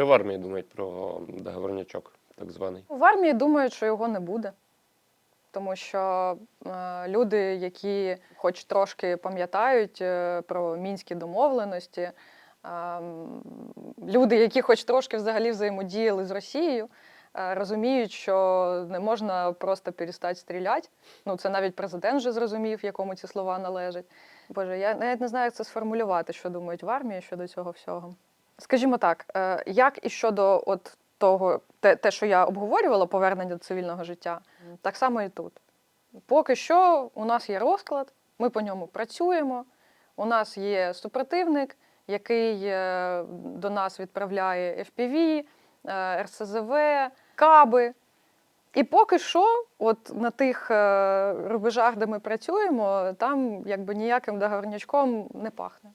Що в армії думають про договорнячок, так званий? В армії думають, що його не буде. Тому що е, люди, які хоч трошки пам'ятають е, про мінські домовленості, е, люди, які хоч трошки взагалі взаємодіяли з Росією, е, розуміють, що не можна просто перестати стріляти. Ну, це навіть президент вже зрозумів, якому ці слова належать. Боже, я навіть не знаю, як це сформулювати, що думають в армії щодо цього всього. Скажімо так, е, як і щодо от того, те, те, що я обговорювала, повернення до цивільного життя, так само і тут. Поки що у нас є розклад, ми по ньому працюємо. У нас є супротивник, який е, до нас відправляє FPV, е, РСЗВ, каби. І поки що, от на тих рубежах, де ми працюємо, там якби ніяким договорнячком не пахне.